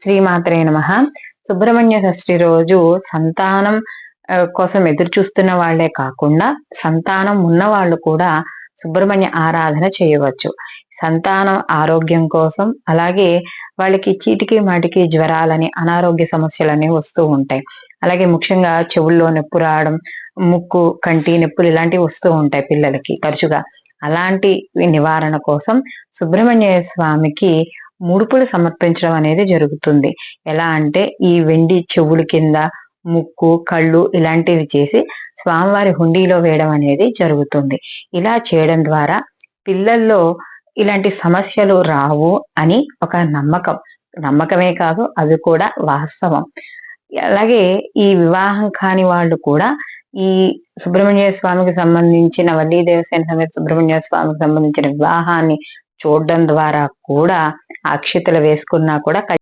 శ్రీమాత్రే నమ. సుబ్రహ్మణ్య షష్ఠి రోజు సంతానం కోసం ఎదురు చూస్తున్న వాళ్ళే కాకుండా సంతానం ఉన్న వాళ్ళు కూడా సుబ్రహ్మణ్య ఆరాధన చేయవచ్చు. సంతానం ఆరోగ్యం కోసం అలాగే వాళ్ళకి చీటికి మాటికి జ్వరాలని అనారోగ్య సమస్యలని వస్తూ ఉంటాయి. అలాగే ముఖ్యంగా చెవుల్లో నొప్పు రావడం ముక్కు కంటి నొప్పులు ఇలాంటివి వస్తూ ఉంటాయి పిల్లలకి తరచుగా. అలాంటి నివారణ కోసం సుబ్రహ్మణ్య స్వామికి ముడుపులు సమర్పించడం అనేది జరుగుతుంది. ఎలా అంటే ఈ వెండి చెవుల కింద ముక్కు కళ్ళు ఇలాంటివి చేసి స్వామివారి హుండీలో వేయడం అనేది జరుగుతుంది. ఇలా చేయడం ద్వారా పిల్లల్లో ఇలాంటి సమస్యలు రావు అని ఒక నమ్మకం. నమ్మకమే కాదు అది కూడా వాస్తవం. అలాగే ఈ వివాహం కాని వాళ్ళు కూడా ఈ సుబ్రహ్మణ్య స్వామికి సంబంధించిన వల్లీ దేవసేన సమేత సుబ్రహ్మణ్య స్వామికి సంబంధించిన వివాహాన్ని చూడడం ద్వారా కూడా అక్షతలు వేసుకున్నా కూడా